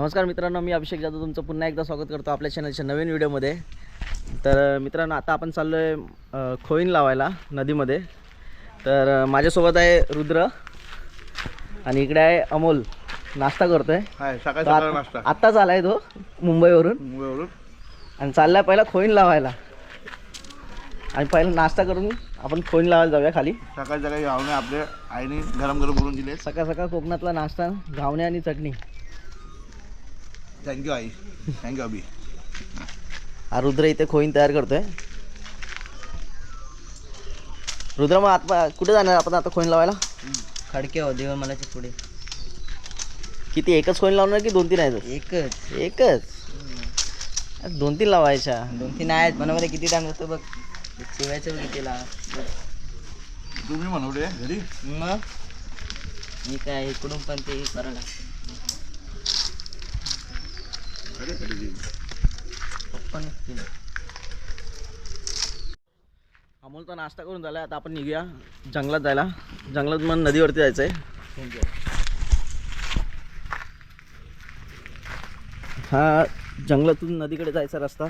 नमस्कार मित्रांनो मी अभिषेक जाधव तुमचं पुन्हा एकदा स्वागत करतो आपल्या चॅनलच्या नवीन व्हिडिओमध्ये. तर मित्रांनो आता आपण चाललो आहे खोईन लावायला नदीमध्ये. तर माझ्यासोबत आहे रुद्र आणि इकडे आहे अमोल. नाश्ता करतोय. हाय सकाळी तो सकाळी आत- नाश्ता. आत्ताच आलाय तो मुंबईवरून. मुंबईवरून. आणि चाललाय पहिला खोईन लावायला. आणि पहिला नाश्ता करून आपण खोईन लावायला जाऊया खाली. सकाळी सकाळी आवणे आपल्या आईने गरम गरम करून दिले सकाळ सकाळ कोकणातला नाश्ता घावणे आणि चटणी. थँक्यू आई. थँक्यू अभि. हा रुद्र इथे खोईन तयार करतोय. रुद्र मग आता कुठे जाणार आपण आता खोईन लावायला? खडके हो देवमालाच्या पुढे. किती एकच खोईन लावणार की दोन तीन आहेत? एकच. एकच? अरे दोन तीन लावायच्या. दोन तीन आहेत बनवायला किती टाइम जातो बघ. शिवायचं बघ कितीला तुम्ही म्हणवले घरी. मग? मी काय इकडून पण ते करायला अरे अमोल तर नाश्ता करून झाला आता आपण निघूया जंगलात जायला. जंगलात मग नदीवरती जायचं आहे हा जंगलातून नदीकडे जायचा रस्ता.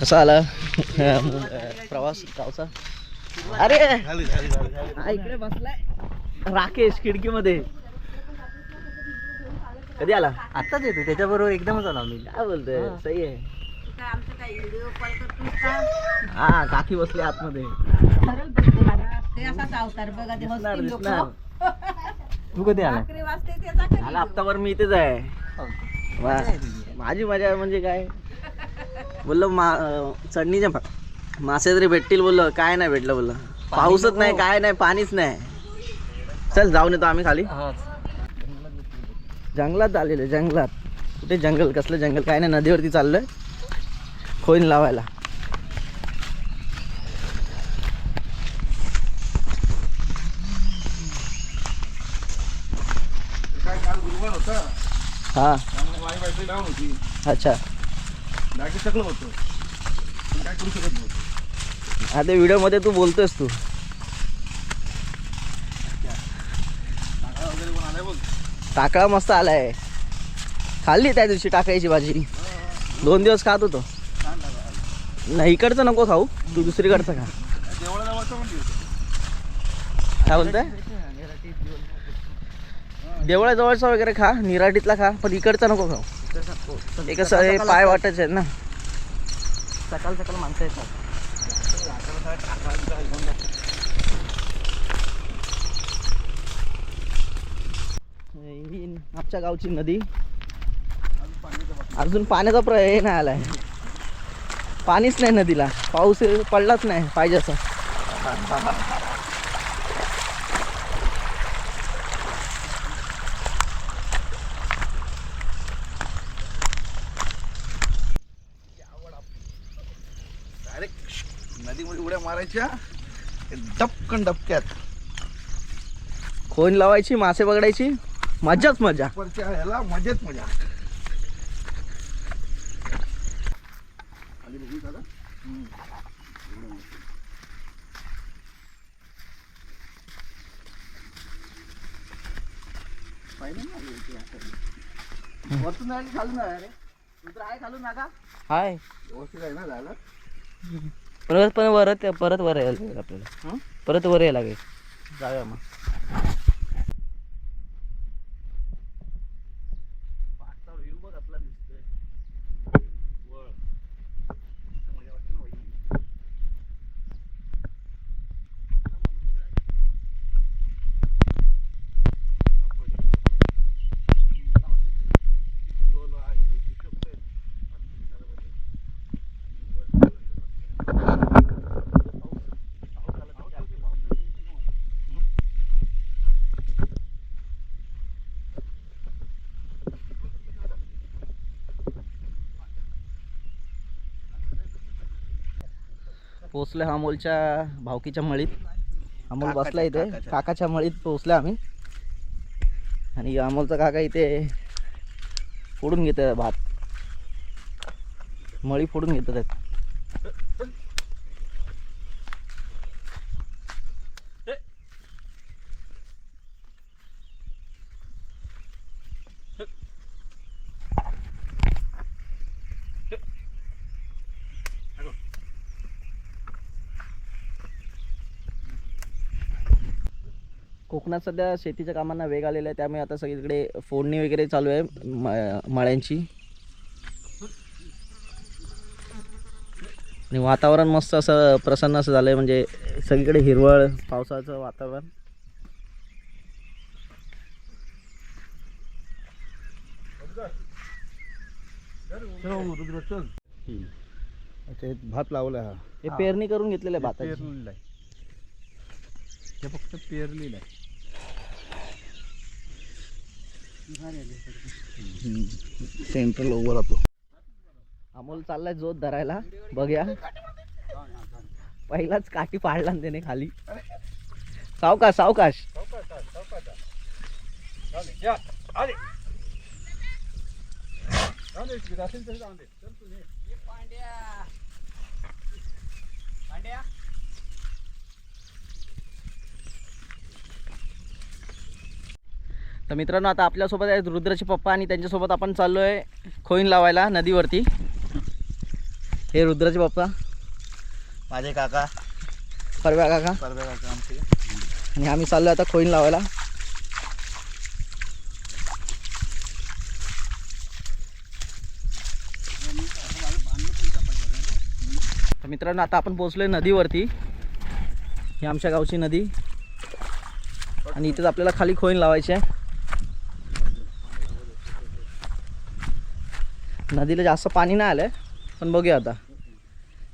कसा आला? प्रवास गावचा? अरे. हा इकडे बसलाय. राकेश खिडकीमध्ये. कधी आला? आत्ताच येतो त्याच्याबरोबर एकदमच आलो आम्ही. काय बोलतोय? सही आहे. हा काकी बसली आतमध्ये. तू कधी आला? आला हप्ताभर मी इथेच आहे. वा. माझी मजा म्हणजे काय? बोललो मा चढणीच्या मा- मासे तरी भेटतील बोललो. काय नाही भेटलं बोललो. पाऊसच नाही काय नाही पाणीच नाही. चल जाऊन येतो आम्ही खाली. जंगलात आलेले जंगलात. कुठे जंगल कसलं जंगल काय नाही नदीवरती चाललोय. खोईन लावायला. हा. अच्छा. बॅटरी होतं. काय करू शकत आता व्हिडिओमध्ये तू बोलतोयस तू. टाकळा मस्त आलाय. खाल्ली त्या दिवशी टाकायची भाजी. दोन दिवस खात होतो. नाही इकडचं नको खाऊ. तू दुसरीकडचं खा. काय बोलतोय? देवळाजवळचा वगैरे खा निराटीतला खा पण इकडचा नको खाऊ. कसं हे पाय वाटायचे आहेत ना. सकाळ सकाळ माणसं येतात. आमच्या गावची नदी. अजून पाण्याचा प्र हे नाही आलाय. पाणीच नाही नदीला. पाऊस पडलाच नाही पाहिजे असं. नदीमध्ये उड्या मारायच्या. डपकन डबक्यात खोन लावायची मासे पकडायची. मजाच मजा. वरच्या ह्याला मजेत मजा. खाली बघू दादा. वरतून जायला खालून जायला रे. दुसरं आहे खालून नाका हाय. व्यवस्थित आहे ना जायला परत पण परत परत वर यायला लागेल आपल्याला. हं? परत वर यायला लागेल. जाऊया मग. पोचलो अमोलच्या भावकीच्या मळीत. अमोल बसला इथे. काकाच्या. मळीत पोचलो आम्ही. आणि अमोलचा काका इथे फोडून घेत भात. मळी फोडून घेतात आहेत कोकणात सध्या शेतीच्या कामांना वेग आलेला आहे त्यामुळे आता सगळीकडे फोडणी वगैरे चालू आहे म- मळ्यांची. आणि वातावरण मस्त असं प्रसन्न असं झालं आहे म्हणजे सगळीकडे हिरवळ पावसाचं वातावरण. अच्छा भात लावलाय हा. हे पेरणी करून घेतलेलं आहे भाताची. पेरलेला आहे. हे फक्त पेरलेलं आहे. सेंट्रल ओव्हर राहतो अमोल चाललाय जोत धरायला. बघूया. पहिलाच काठी पाडला त्याने खाली. सावकाश सावकाश. तर मित्रांनो आता आपल्यासोबत आहेत रुद्राचे पप्पा आणि त्यांच्यासोबत आपण चाललो आहे खोईन लावायला नदीवरती. हे रुद्राचे पप्पा. माझे काका. परव्या काका. परव्या काका आमचे. आणि आम्ही चाललो आता खोईन लावायला. तर मित्रांनो आता आपण पोहोचलोय नदीवरती. ही आमच्या गावची नदी. आणि इथेच आपल्याला खाली खोईन लावायची आहे. नदीला जास्त पाणी नाही आलं आहे पण बघूया आता.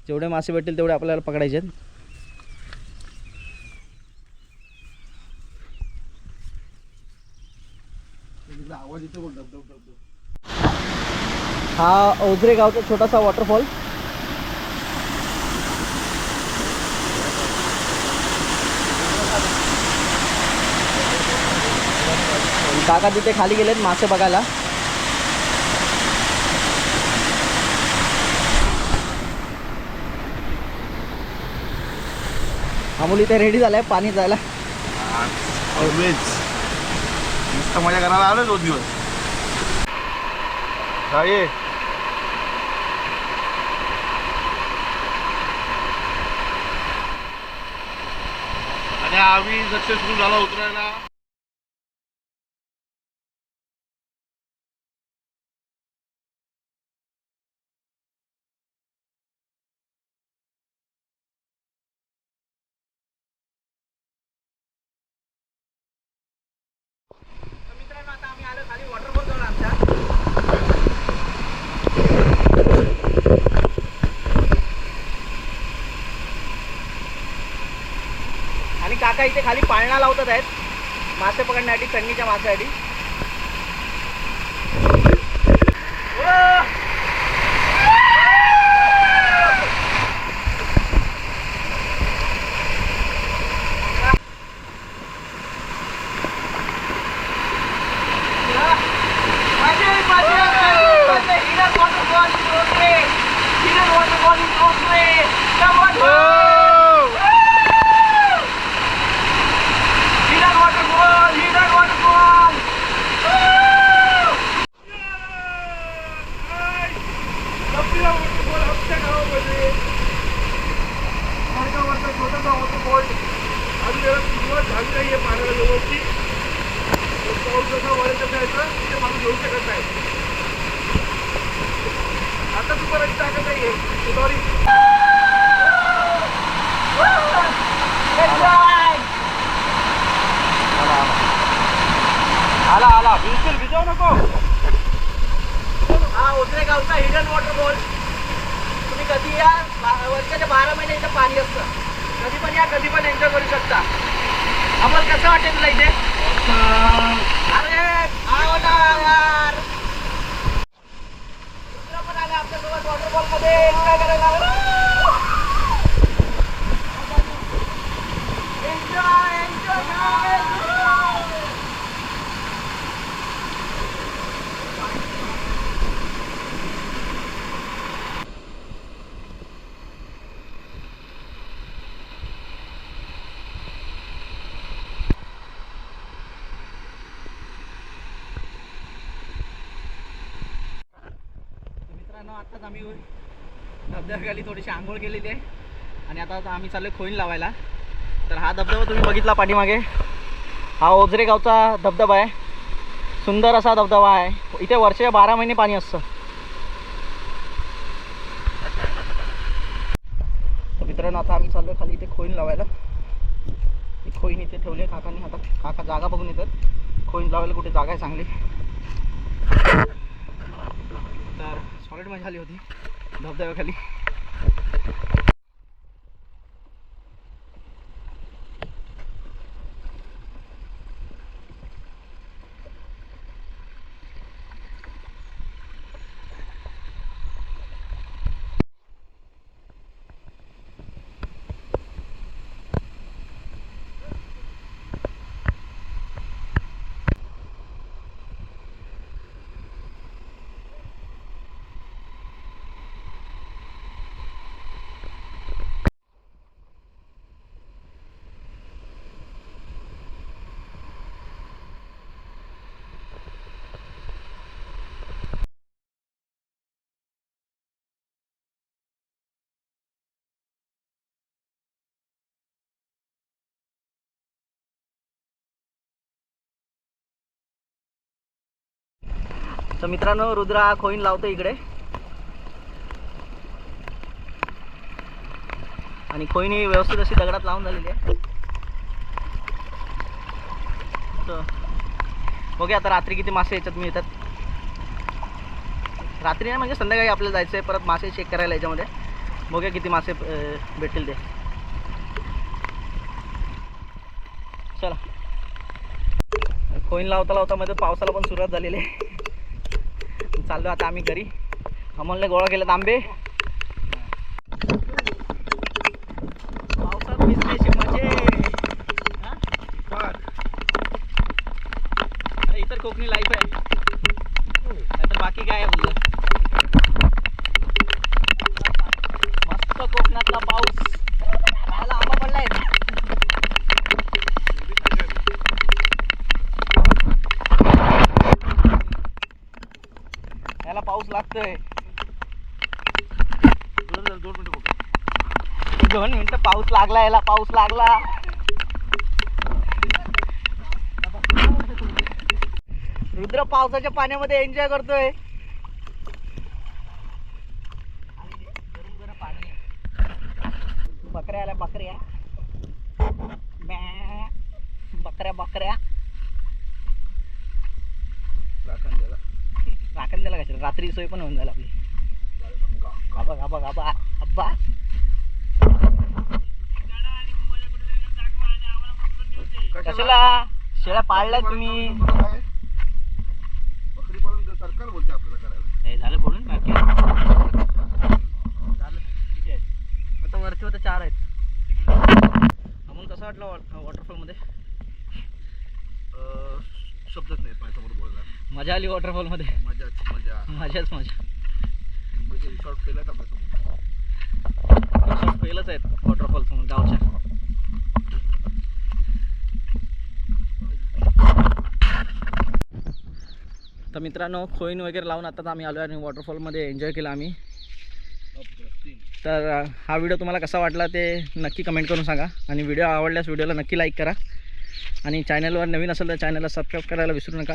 जेवढे मासे भेटतील तेवढे आपल्याला पकडायचे आहेत. येतो डब हा ओझरे गावचा छोटासा वॉटरफॉल काका तिथे खाली गेलेत मासे बघायला. अमोल इथे रेडी झालाय पाणी जायला. ऑलवेज मजा करायला आलो दोन दिवस. हा ये. आणि आम्ही सक्सेसफुल झाला उतरायला मित्रांनो आता आम्ही आलो खाली वॉटरफॉल जवळ आमच्या आणि काका इथे खाली पाळणा लावतात आहेत. मासे पकडण्यासाठी थंडीच्या माशासाठी आला बिलकुल नको. हा उतरे गावचा हिडन वॉटरफॉल तुम्ही कधी या? वर्षाच्या बारा महिने इथं पाणी असतं. कधी पण या कधी पण एन्जॉय करू शकता. आम्हाला कसं वाटेल तुला इथे? अरे आव ना यार. दुसरा पण आला आपल्यासोबत वॉटरफॉलमध्ये. एन्जॉय करायला एन्जॉय एन्जॉय मित्रांनो आत्ताच आम्ही धबधब्याखाली थोडीशी आंघोळ केलेली आहे. आणि आता आम्ही चाललो खोईन लावायला. तर हा धबधबा तुम्ही बघितला पाठीमागे? हा ओझरे गावचा धबधबा आहे. सुंदर असा धबधबा आहे. इथे वर्षाच्या बारा महिने पाणी असतं. तर मित्रांनो आता आम्ही चाललो खाली इथे खोईन लावायला. खोईन इथे ठेवले काकांनी. आता काका जागा बघून येतात. खोईन लावायला कुठे जागा आहे चांगली. तर सॉलिड मजा आली होती. धबधब्याखाली. तर मित्रांनो रुद्रा हा खोईन लावतो इकडे. आणि खोईन ही व्यवस्थित अशी दगडात लावून झालेली आहे. तर बघूया आता रात्री किती मासे याच्यात मिळतात. रात्री नाही म्हणजे संध्याकाळी आपल्याला जायचं आहे परत मासे चेक करायला याच्यामध्ये. बघूया किती मासे भेटतील ते. चला. खोईन लावता लावता मध्ये पावसाला पण सुरुवात झालेली आहे. चाललो आता आम्ही घरी. अमोलने गोळा केलेत आंबे. पावसात भिजण्याची मजे. हा? अरे इतर कोकणी लाईफ आहे. तर बाकी काय आहे बोललं मस्त कोकणातला पाऊस खायला आंबा पडलाय याला दोन मिनिटं बघू दोन मिनिटं पाऊस लागला याला पाऊस लागला. रुद्र पावसाच्या पाण्यामध्ये एन्जॉय करतोय. बकऱ्या. आल्या बकऱ्या. बकऱ्या बकऱ्या राखण द्यायला राखण त्याला कशाला? रात्री सोय पण होऊन जाईल आपली. आबा आबा आबा अब्बा कशाला? शेळ्या पाळल्या तुम्ही. बकरी सरकार बोलते आपल्याला करायला झालं. बोलून बाकी झालं आता वरती होते चार आहेत. अमोल कसं वाटलं वॉटरफॉलमध्ये? शब्द शब्दच नाही माझ्यासमोर बोलला मजा आली वॉटरफॉलमध्ये मजाच मजा. मजाच मजा. म्हणजे रिसॉर्ट केलं आपल्यासमोर पहिलंच आहेत वॉटरफॉल समोर गावच्या. तर मित्रांनो खोईन वगैरे लावून आता आम्ही आलो आणि वॉटरफॉलमध्ये एन्जॉय केला आम्ही. तर हा व्हिडिओ तुम्हाला कसा वाटला ते नक्की कमेंट करून सांगा. आणि व्हिडिओ आवडल्यास व्हिडिओला नक्की लाईक करा. आणि चॅनलवर नवीन असेल तर चॅनलला सबस्क्राईब करायला विसरू नका.